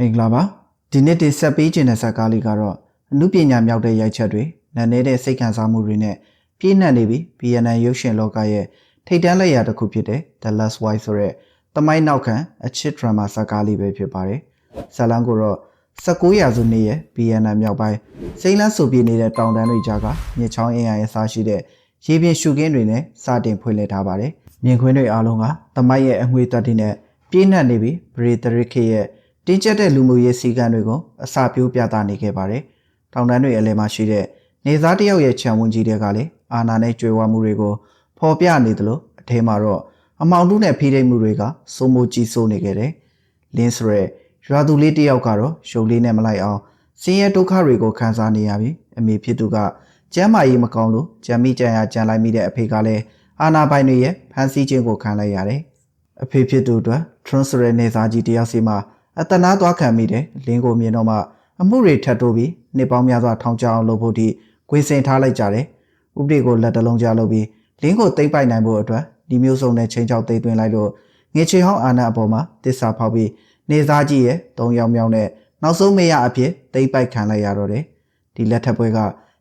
မင်္ဂလာပါဒီနေ့တင်ဆက်ပေးခြင်းတဲ့ဇာတ်ကားလေးကတော့အမှုပညာမြောက်တဲ့ရိုက်ချက်တွေနာနေတဲ့စိတ်ခံစားမှုတွေနဲ့ပြည့်နှက်နေပြီး BNN ရုပ်ရှင်လောကရဲ့ထိတ်တန်းလက်ရာတစ်ခုဖြစ်တဲ့ The Last Wife ဆိုတဲ့တမိုင်းနောက်ခံအချစ်ဒရမာဇာတ်ကားလေးပဲဖြစ်ပါတယ်ဇာတ်လမ်းကိုတော့19ရာစုနှစ်ရဲ့ BNN မြောက်ပိုင်းစိမ့်လန်းဆူပြေနေတဲ့တောင်တန်းတွေကြားကမြစ်ချောင်းအင်အားရဲ့စားရှိတဲ့ရေပြင်ရှုခင်းတွေနဲ့စတင်ဖွင့်လှစ်ထားပါတယ်မြင်ကွင်းတွေအားလုံးကတမိုင်းရဲ့အငွေတက်တွေနဲ့ပြည့်နှက်နေပြီးဗရေ တရစ်ခေရဲ့တင်းကျပ်တဲ့လူမှုရေးစည်းကမ်းတွေကိုအစာပြိုးပြသနေခဲ့ပါတယ်။တောင်တန်းတွေအလယ်မှာရှိတဲ့နေသားတယောက်ရဲ့ခြံဝန်းကြီးတွေကလည်းအာနာနဲ့ကြွယ်ဝမှုတွေကိုဖော်ပြနေသလိုအထဲမှာတော့အမောင်တုနဲ့ဖိထိတ်မှုတွေကစိုးမိုးကြီးစိုးနေခဲ့တယ်။လင်းဆိုရဲရွာသူလေးတယောက်ကတော့ရုပ်လေးနဲ့မလိုက်အောင်စင်းရဲဒုက္ခတွေကိုခံစားနေရပြီးအမေဖြစ်သူကကျမ်းမာရေးမကောင်းလို့ကြံမိကြံရကြံလိုက်မိတဲ့အဖေကလည်းအာနာပိုင်တွေရဲ့ဖမ်းဆီးခြင်းကိုခံလိုက်ရတယ်။အဖေဖြစ်သူအတွက် transfer နေသားကြီးတယောက်စီမှာ အတနာသွားခံမိတယ်လင်းကိုမြင်တော့မှအမှုတွေထပ်တိုးပြီးနှစ်ပေါင်းများစွာထောင်ချအောင်လုပ်ဖို့ဒီဂွေစင်ထားလိုက်ကြတယ်ဥပဒေကိုလက်တလုံးကြားလုပ်ပြီးလင်းကိုသိမ့်ပိုက်နိုင်ဖို့အတွက်ဒီမျိုးစုံနဲ့ချင်းချောက်သိမ့်သွင်းလိုက်လို့ငေချေဟောင်းအာဏာအပေါ်မှာတစ္ဆာဖောက်ပြီးနေသားကြီးရဲ့၃ယောက်မြောက်နဲ့နောက်ဆုံးမေရအဖြစ်သိမ့်ပိုက်ခံလိုက်ရတော့တယ်ဒီလက်ထပ်ပွဲက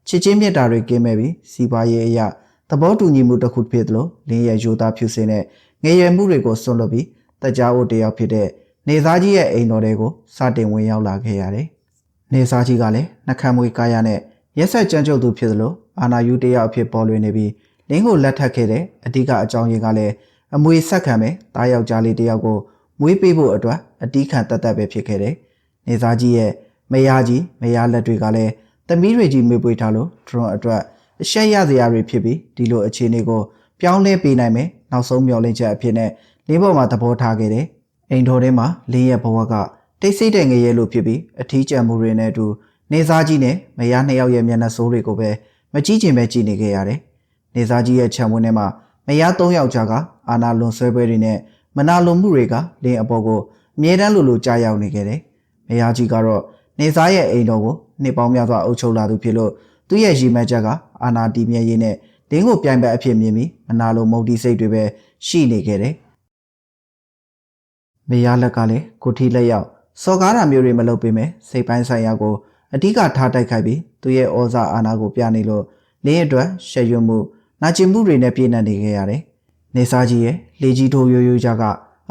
ချစ်ချင်းမြတ်တာတွေကင်းမဲ့ပြီးစီးပွားရေးအရာသဘောတူညီမှုတစ်ခုဖြစ်သလိုလင်းရဲ့ယူသားဖြူစင်တဲ့ငရေမှုတွေကိုစွန့်လွတ်ပြီးတကြားဖို့တယောက်ဖြစ်တဲ့ နေသားကြီးရဲ့အိမ်တော်တွေကိုစတင်ဝင်ရောက်လာခဲ့ရတယ်။နေသားကြီးကလည်းနှခမ်းမွေးကားရနဲ့ရက်ဆက်ကြမ်းကြုတ်သူဖြစ်သလိုအာနာယူတယောက်အဖြစ်ပေါ်လွင်နေပြီးလင်းကိုလက်ထပ်ခဲ့တဲ့အဓိကအကြောင်းရင်းကလည်းအမွေဆက်ခံမဲ့တားယောက်ျားလေးတယောက်ကိုမွေးပေးဖို့အတွက်အတီးခံတက်တက်ပဲဖြစ်ခဲ့တယ်။နေသားကြီးရဲ့မယားကြီးမယားလက်တွေကလည်းသမီးတွေကြီးမွေးပွေးထားလို့ဒရွန်အတွက်အရှက်ရစရာတွေဖြစ်ပြီးဒီလိုအခြေအနေကိုပြောင်းလဲပေးနိုင်မယ်နောက်ဆုံးမျှော်လင့်ချက်အဖြစ်နဲ့လင်းပေါ်မှာသဘောထားခဲ့တယ်။ အိမ်တော်ထဲမှာလင်းရဲ့ဘဝကတိတ်ဆိတ်တဲ့ငရဲလိုဖြစ်ပြီးအထီးကျန်မှုတွေနဲ့အတူနေသားကြီးနဲ့မယားနှစ်ယောက်ရဲ့မျက်နှာဆိုးတွေကိုပဲမကြည့်ချင်ပဲကြည့်နေခဲ့ရတယ်။နေသားကြီးရဲ့ခြံဝန်းထဲမှာမယား၃ယောက်ကြားကအာနာလွန်ဆွဲပွဲတွေနဲ့မနာလိုမှုတွေကလင်းအပေါ်ကိုအမြဲတမ်းလိုလိုကြားရောက်နေခဲ့တယ်။မယားကြီးကတော့နေသားရဲ့အိမ်တော်ကိုနှစ်ပေါင်းများစွာအုပ်ချုပ်လာသူဖြစ်လို့သူ့ရဲ့ရည်မှန်းချက်ကအာနာတီမြဲရေးနဲ့လင်းကိုပြိုင်ဘက်အဖြစ်မြင်ပြီးမနာလိုမုန်တီစိတ်တွေပဲရှိနေခဲ့တယ်။ မေယားလက်ကလည်းကိုထီလက်ရောက်စော်ကားတာမျိုးတွေမလုပ်ပေမဲ့စိတ်ပိုင်းဆိုင်ရာကိုအဓိကထားတိုက်ခိုက်ပြီးသူရဲ့ဩဇာအာဏာကိုပြနေလို့လင်းအတွက်ရှက်ရွံ့မှုနာကျင်မှုတွေနဲ့ပြည့်နှက်နေခဲ့ရတယ်။နေစားကြီးရဲ့လေကြီးထိုးရိုးရိုးကြက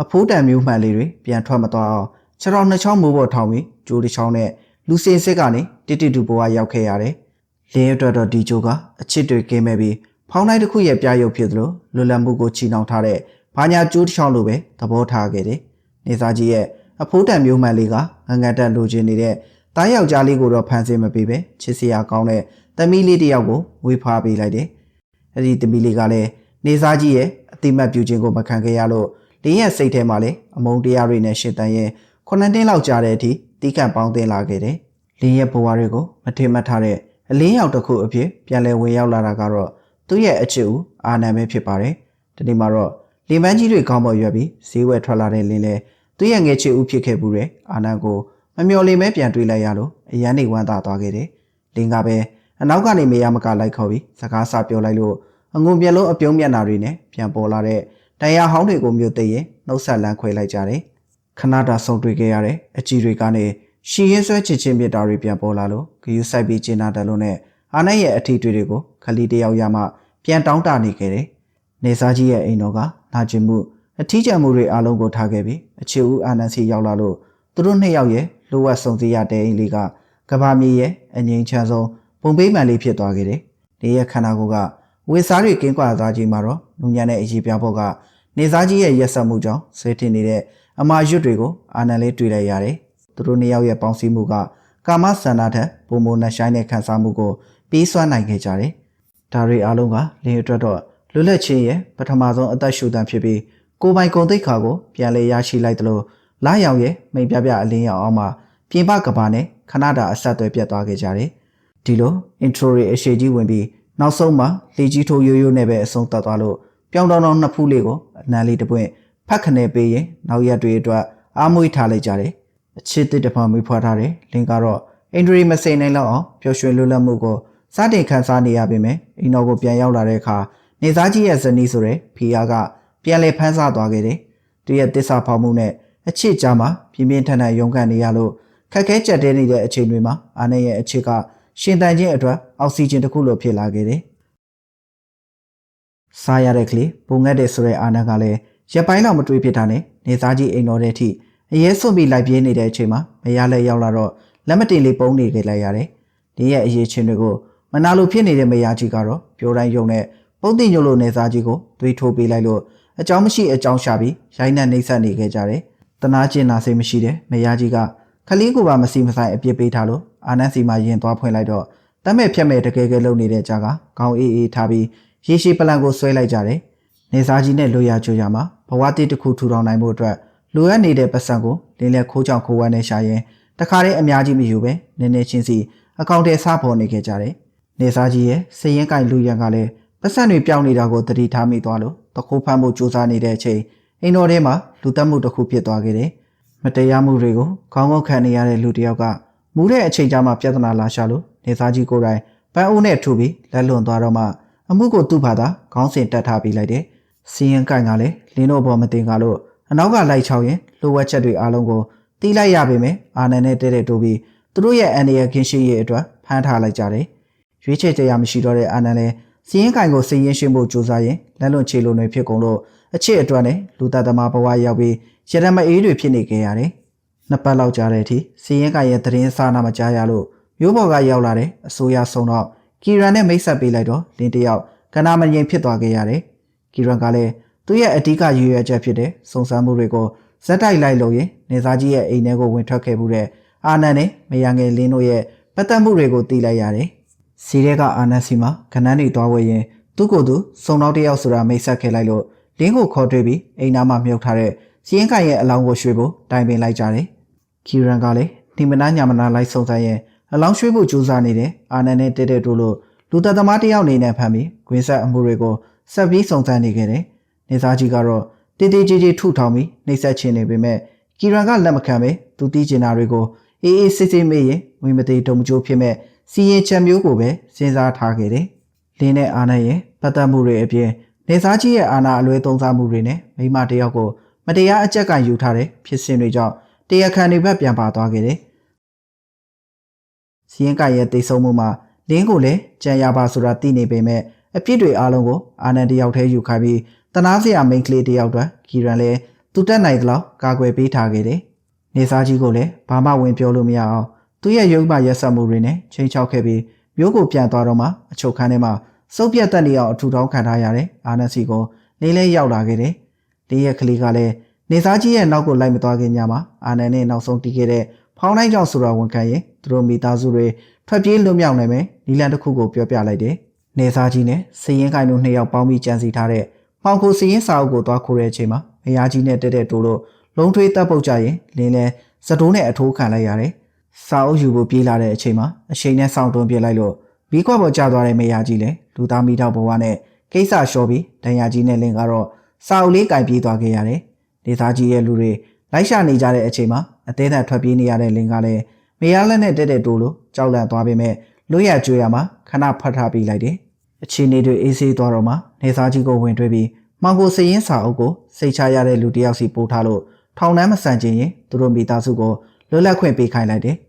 အဖိုးတန်မျိုးမှန်လေးတွေပြန်ထွက်မသွားအောင်ခြေတော်နှစ်ချောင်းမိုးပေါ်ထောင်ပြီးဂျိုးတစ်ချောင်းနဲ့လူစင်စစ်ကနေတိတိတူဘဝရောက်ခဲ့ရတယ်။လင်းအတွက်တော့ဒီဂျိုကအချစ်တွေကင်းမဲ့ပြီးဖောင်းတိုင်းတစ်ခုရဲ့ပြရုပ်ဖြစ်သလိုလွတ်လပ်မှုကိုချီနှောင်ထားတဲ့ဘာညာကျိုးတစ်ချောင်းလိုပဲသဘောထားခဲ့တယ်။ နေစားကြီးရဲ့အဖိုးတန်မျိုးမှန်လေးကငငတ်တက်လိုချင်နေတဲ့တားယောက်ျားလေးကိုတော့ဖန်ဆင်းမပေးပဲချစ်စရာကောင်းတဲ့သမီးလေးတစ်ယောက်ကိုဝေဖာပေးလိုက်တယ်။အဲ့ဒီသမီးလေးကလည်းနေစားကြီးရဲ့အတိမတ်ပြုခြင်းကိုမခံခဲ့ရလို့လင်းရဲ့စိတ်ထဲမှာလည်းအမုန်းတရားတွေနဲ့ရှင်းတန်ရင်ခုနှစ်နှစ်လောက်ကြာတဲ့အထိတီးခန့်ပေါင်းတင်လာခဲ့တယ်။လင်းရဲ့ဘဝတွေကိုမထင်မှတ်ထားတဲ့အလင်းရောက်တစ်ခုအဖြစ်ပြန်လည်ဝင်ရောက်လာတာကတော့သူ့ရဲ့အချစ်ဦးအာနံပဲဖြစ်ပါတယ်။ဒီနေ့မှာတော့လင်ပန်းကြီးတွေကောင်းပေါ်ရွက်ပြီးဈေးဝယ်ထွက်လာတဲ့လင်းလဲ သူ့ရဲ့ငယ်ချစ်ဦးဖြစ်ခဲ့မှုတဲ့အာနံကိုမမျော်လင့်မဲပြန်တွေ့လိုက်ရလို့အရန်နေဝမ်းသာသွားခဲ့တယ်။လင်းကပဲအနောက်ကနေမေယာမကလိုက်ခေါ်ပြီးစကားစပြောလိုက်လို့အငုံမျက်လုံးအပြုံးမျက်နာတွေနဲ့ပြန်ပေါ်လာတဲ့တရားဟောင်းတွေကိုမြို့သိရင်နှုတ်ဆက်လန်းခွဲလိုက်ကြတယ်။ခဏတာဆုံတွေ့ခဲ့ရတဲ့အကြည့်တွေကနေရှီရဲဆွဲချစ်ချင်းမြတ်တာတွေပြန်ပေါ်လာလို့ဂယူးဆိုင်ပြီးကျင်းနာတယ်လို့နဲ့အာနက်ရဲ့အထီးတွေတွေကိုခလီတယောက်ရမှပြန်တောင်းတနေခဲ့တယ်။နေစားကြီးရဲ့အိမ်တော်ကနာကျင်မှု အထီးကျန်မှုတွေအလုံးကိုထားခဲ့ပြီးအခြေဦးအာနန်စီရောက်လာလို့သူတို့နှစ်ယောက်ရဲ့လိုဝတ်စုံစည်းရတဲ့အိမ်လေးကကဘာမြေရဲ့အငိမ့်ချမ်းဆုံးပုံပေးမှန်လေးဖြစ်သွားခဲ့တယ်။နေရဲ့ခန္ဓာကိုယ်ကဝေစားတွေကင်းကွာသားကြီးမှာတော့နူညံတဲ့အရေးပြဖို့ကနေစားကြီးရဲ့ရက်ဆက်မှုကြောင့်ဆွေးထင်နေတဲ့အမာရွတ်တွေကိုအာနန်လေးတွေ့လိုက်ရတယ်။သူတို့နှစ်ယောက်ရဲ့ပေါင်းစည်းမှုကကာမဆန္ဒထက်ပုံမနှဆိုင်တဲ့ခံစားမှုကိုပြီးစွမ်းနိုင်ခဲ့ကြတယ်။ဒါတွေအားလုံးကလင်းအတွက်တော့လွတ်လပ်ခြင်းရဲ့ပထမဆုံးအသက်ရှူတန်ဖြစ်ပြီး ကိုယ်ပိုင်ဂုဏ်သိက္ခာကိုပြန်လည်ရရှိလိုက်သလိုလာရောက်ရဲ့မိန်ပြပြအလင်းရောက်အောင်မှာပြင်ပကဘာနဲ့ခဏတာအဆက်အသွယ်ပြတ်သွားခဲ့ကြတယ်။ဒီလို intro တွေအရှိကြီးဝင်ပြီးနောက်ဆုံးမှာလေကြီးထိုးရိုးရိုးနဲ့ပဲအဆုံးသတ်သွားလို့ပြောင်းတောင်းတောင်းနှစ်ဖူးလေးကိုအနံလေးတစ်ပွင့်ဖက်ခနဲပေးရင်နောက်ရက်တွေအတွက်အားမွေးထားလိုက်ကြတယ်။အချစ်တစ်တစ်ဖန်မွေးဖွားထားတယ်။လင်ကတော့အင်ဒရီမစိန်နိုင်လောက်အောင်ပျော်ရွှင်လွတ်လပ်မှုကိုစတင်ခန်းစားနေရပေမဲ့အိမ်တော်ကိုပြန်ရောက်လာတဲ့အခါနေသားကြီးရဲ့ဇနီးဆိုတဲ့ဖီယာက ပြန်လဲဖမ်းဆသွားခဲ့တယ်။သူရဲ့တစ္ဆာဖောက်မှုနဲ့အချစ်ကြားမှာပြင်းပြင်းထန်ထန်ရုန်းကန်နေရလို့ခက်ခဲကြက်တဲနေတဲ့အချိန်တွေမှာအာနန်ရဲ့အချစ်ကရှင်တန်ခြင်းအတွက်အောက်ဆီဂျင်တစ်ခုလိုဖြစ်လာခဲ့တယ်။စားရတဲ့ကလေးပုံငတ်တဲ့ဆိုတဲ့အာနန်ကလည်းရက်ပိုင်းလောက်မတွေးဖြစ်တာနဲ့နေသားကြီးအိမ်တော်တဲ့အထိအရေးစွန့်ပြီးလိုက်ပြေးနေတဲ့အချိန်မှာမရလက်ရောက်လာတော့လက်မတင်လေးပုံနေခဲ့လိုက်ရတယ်။ဒီရဲ့အရေးချင်းတွေကိုမနာလိုဖြစ်နေတဲ့မယားကြီးကတော့ပြောတိုင်းယုံနဲ့ပုံတင်ညို့လိုနေသားကြီးကိုတွေးထိုးပေးလိုက်လို့ အကြောင်းမရှိအကြောင်းရှာပြီးရိုင်းနှက်နှိပ်စက်နေခဲ့ကြတယ်။တနာကျင်နာစိတ်မရှိတဲ့မယားကြီးကခလေးကိုပါမစီမဆိုင်အပြစ်ပေးထားလို့အာနန်စီမှာရင်သွားဖွင့်လိုက်တော့တတ်မဲ့ဖြတ်မဲ့တကယ်ကဲလုံနေတဲ့ကြာကခေါင်းအေးအေးထားပြီးရေရှည်ပလန်ကိုဆွဲလိုက်ကြတယ်။နေစားကြီးနဲ့လွရချိုရမှာဘဝတည်တစ်ခုထူထောင်နိုင်ဖို့အတွက်လိုအပ်နေတဲ့ပတ်စံကိုလင်းလက်ခိုးချောင်ခိုးဝမ်းနဲ့ရှာရင်တခါတည်းအများကြီးမယူပဲနည်းနည်းချင်းစီအကောင့်ထဲစပေါ်နေခဲ့ကြတယ်။နေစားကြီးရဲ့စည်ရင်ကင်လူရန်ကလည်းပတ်စံတွေပြောင်းနေတာကိုသတိထားမိသွားလို့ တခိုးဖမ်းဖို့ကြိုးစားနေတဲ့အချိန်အိမ်တော်ထဲမှာလူတက်မှုတစ်ခုဖြစ်သွားခဲ့တယ်။မတရားမှုတွေကိုခေါင်းငုတ်ခံနေရတဲ့လူတစ်ယောက်ကမူးတဲ့အချိန်ကြာမှပြဿနာလာရှာလို့နေစားကြီးကိုယ်တိုင်ပန်းအိုးနဲ့ထူပြီးလက်လွန်သွားတော့မှအမှုကိုသူ့ဘာသာခေါင်းစဉ်တက်ထားပြီးလိုက်တယ်။စီရင်ကင်ကလည်းလင်းတို့ဘောမတင်ကလို့အနောက်ကလိုက်ချောင်းရင်လိုဝက်ချက်တွေအားလုံးကိုတီးလိုက်ရပေမဲ့အာနန်နဲ့တဲတဲ့တိုးပြီးသူတို့ရဲ့အန်ဒီရဲ့ခင်းရှိရဲ့အတွက်ဖမ်းထားလိုက်ကြတယ်။ရွေးချယ်တရားမရှိတော့တဲ့အာနန်လည်း စီရင်ကင်ကိုစီရင်ရှင်းဖို့ကြိုးစားရင်လက်လွန်ချေလိုနေဖြစ်ကုန်လို့အချစ်အတွက်နဲ့လူသားသမားဘဝရောက်ပြီးရတမအေးတွေဖြစ်နေကြရတယ်။နှစ်ပတ်လောက်ကြာတဲ့အထိစီရင်ကင်ရဲ့သတင်းစာနာမကြားရလို့မျိုးပေါ်ကရောက်လာတဲ့အစိုးရဆုံးတော့ကီရန်နဲ့မိတ်ဆက်ပေးလိုက်တော့လင်းတယောက်ကနာမငြိမ်ဖြစ်သွားခဲ့ရတယ်။ကီရန်ကလည်းသူ့ရဲ့အဓိကရည်ရွယ်ချက်ဖြစ်တဲ့စုံစမ်းမှုတွေကိုဇက်တိုက်လိုက်လို့ရင်နေသားကြီးရဲ့အိမ်ထဲကိုဝင်ထွက်ခဲ့မှုတဲ့အာနန်နဲ့မယာငယ်လင်းတို့ရဲ့ပတ်သက်မှုတွေကိုသိလိုက်ရတယ်။ စီရဲကအာနန်စီမှာခဏန်းနေသွားဝဲရင်သူ့ကိုယ်သူစုံတော့တယောက်ဆိုတာမိတ်ဆက်ခဲ့လိုက်လို့လင်းကိုခေါ်တွေ့ပြီးအိမ်သားမှာမြုပ်ထားတဲ့စီရင်ကန်ရဲ့အလောင်းကိုရွှေ့ဖို့တိုင်ပင်လိုက်ကြတယ်။ကီရန်ကလည်းနှိမနာညာမနာလိုက်စုံစမ်းရင်အလောင်းရွှေ့ဖို့ကြိုးစားနေတဲ့အာနန်နဲ့တက်တဲ့တို့လို့လူသက်သမားတယောက်အနေနဲ့ဖမ်းပြီးဂွင်းဆက်အမှုတွေကိုဆက်ပြီးစုံစမ်းနေခဲ့တယ်။နေသားကြီးကတော့တေးသေးကြီးကြီးထုထောင်ပြီးနှိပ်စက်ချင်နေပေမဲ့ကီရန်ကလက်မခံပဲသူတီးကျင်တာတွေကိုအေးအေးစစ်စစ်မေးရင်ဝိမသေးတုံမကျိုးဖြစ်မဲ့ စီရင်ချက်မျိုးကိုပဲစဉ်းစားထားခဲ့တယ်။လင်းနဲ့အာနန်ရဲ့ပတ်သက်မှုတွေအပြင်နေသားကြီးရဲ့အာဏာအလွဲသုံးစားမှုတွေနဲ့မိမတယောက်ကိုမတရားအကြက်ကယူထားတဲ့ဖြစ်စဉ်တွေကြောင့်တရားခံတွေဘက်ပြန်ပါသွားခဲ့တယ်။စီရင်ကရဲ့တိတ်ဆုံးမှုမှာလင်းကိုလည်းကြံရပါဆိုတာသိနေပေမဲ့အပြစ်တွေအားလုံးကိုအာနန်တယောက်တည်းယူခိုင်းပြီးတနာစရာမိန်းကလေးတယောက်တော့ကီရန်လည်းသူတက်နိုင်သလောက်ကာကွယ်ပေးထားခဲ့တယ်။နေစားကြီးကိုလည်းဘာမှဝင်ပြောလို့မရအောင် သူ့ရဲ့ရုပ်မှရက်ဆက်မှုတွေနဲ့ချိန်ချောက်ခဲ့ပြီးမျိုးကိုပြန်သွားတော့မှအချုပ်ခန်းထဲမှာစုပ်ပြတ်တက်နေအောင်အထူထောင်းခံထားရတဲ့အာနန်စီကိုနေလဲရောက်လာခဲ့တယ်။လေးရဲ့ကလေးကလည်းနေစားကြီးရဲ့နောက်ကိုလိုက်မသွားခင်ညမှာအာနန်နဲ့နောက်ဆုံးတီးခဲ့တဲ့ဖောင်းတိုင်းကြောင့်ဆိုတာဝန်ခံရင်သူတို့မိသားစုတွေထွက်ပြေးလွတ်မြောက်နိုင်မယ်နီလန်တစ်ခုကိုပြောပြလိုက်တယ်။နေစားကြီးနဲ့စည်ရင်ကိုင်တို့နှစ်ယောက်ပေါင်းပြီးကြံစီထားတဲ့မှောင်ခိုစည်ရင်စာအုပ်ကိုသွားခိုးတဲ့အချိန်မှာမယားကြီးနဲ့တက်တဲ့တိုးလို့လုံးထွေးတပ်ပုတ်ကြရင်လင်းလဲစတိုးနဲ့အထိုးခံလိုက်ရတယ်။ စာအုပ်ယူဖို့ပြေးလာတဲ့အချိန်မှာအချိန်နဲ့စောင့်တွန်းပြလိုက်လို့ဘီခွက်ပေါ်ကျသွားတဲ့မယားကြီးလည်းလူသားမိတော့ဘဝနဲ့ကိစ္စလျှော်ပြီးဒဏ်ရာကြီးနဲ့လင်းကတော့စာအုပ်လေးကင်ပြေးသွားခဲ့ရတယ်။ဒေသကြီးရဲ့လူတွေလိုက်ရှာနေကြတဲ့အချိန်မှာအသေးသက်ထွက်ပြေးနေရတဲ့လင်းကလည်းမယားလက်နဲ့တက်တဲ့တိုးလို့ကြောက်လန့်သွားပေမဲ့လွတ်ရကြွေရမှာခဏဖတ်ထားပြီးလိုက်တယ်။အချိန်တွေအေးဆေးသွားတော့မှနေသားကြီးကိုဝင်တွေ့ပြီးမောင်ကိုစရင်စာအုပ်ကိုစိတ်ချရတဲ့လူတစ်ယောက်စီပို့ထားလို့ထောင်နှမ်းမဆန်ခြင်းရင်သူတို့မိသားစုကိုလွတ်လပ်ခွင့်ပေးခိုင်းလိုက်တယ်။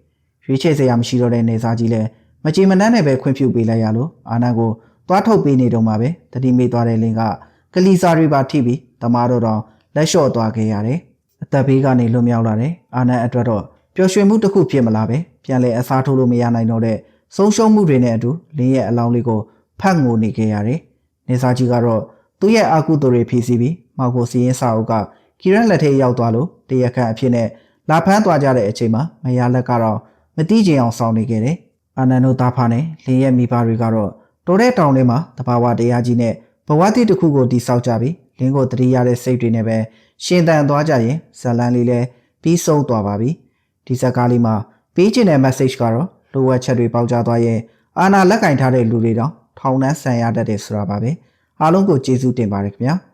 ရွေးချယ်စရာမရှိတော့တဲ့နေသားကြီးလည်းမကြည်မနှမ်းနဲ့ပဲခွင့်ပြုပေးလိုက်ရလို့အာနန်ကိုသွားထုတ်ပေးနေတော့မှပဲတတိမေ့သွားတဲ့လင်းကကလီစာတွေပါထိပြီးတမားတော့တော့လက်လျှော့သွားခဲ့ရတယ်။အသက်ဘေးကနေလွတ်မြောက်လာတဲ့အာနန်အတွက်တော့ပျော်ရွှင်မှုတစ်ခုဖြစ်မလားပဲပြန်လဲအစားထိုးလို့မရနိုင်တော့တဲ့ဆုံးရှုံးမှုတွေနဲ့အတူလင်းရဲ့အလောင်းလေးကိုဖတ်ငိုနေခဲ့ရတယ်။နေစာကြီးကတော့သူ့ရဲ့အာကုသိုလ်တွေဖြည့်ဆည်းပြီးမောက်ကိုစီရင်စာအုပ်ကကီရန်လက်ထဲရောက်သွားလို့တရခန့်အဖြစ်နဲ့လာဖမ်းသွားကြတဲ့အချိန်မှာမယားလက်ကတော့ မတိကျင်အောင်စောင့်နေခဲ့တယ်။အာနန်တို့သားဖားနဲ့လင်းရဲ့မိဘတွေကတော့တိုတဲ့တောင်ထဲမှာတဘာဝတရားကြီးနဲ့ဘဝတိတစ်ခုကိုတိဆောက်ကြပြီးလင်းကိုတတိရတဲ့စိတ်တွေနဲ့ပဲရှင်တန်သွားကြရင်ဇလန်လေးလည်းပြီးဆုံးသွားပါပြီ။ဒီဇက်ကားလေးမှာပေးချင်တဲ့ message ကတော့လိုအပ်ချက်တွေပေါက်ကြသွားရင်အာနာလက်ကင်ထားတဲ့လူတွေတောင်ထောင်နှန်းဆန်ရတတ်တယ်ဆိုတာပါပဲ။အားလုံးကိုကျေးဇူးတင်ပါတယ်ခင်ဗျာ။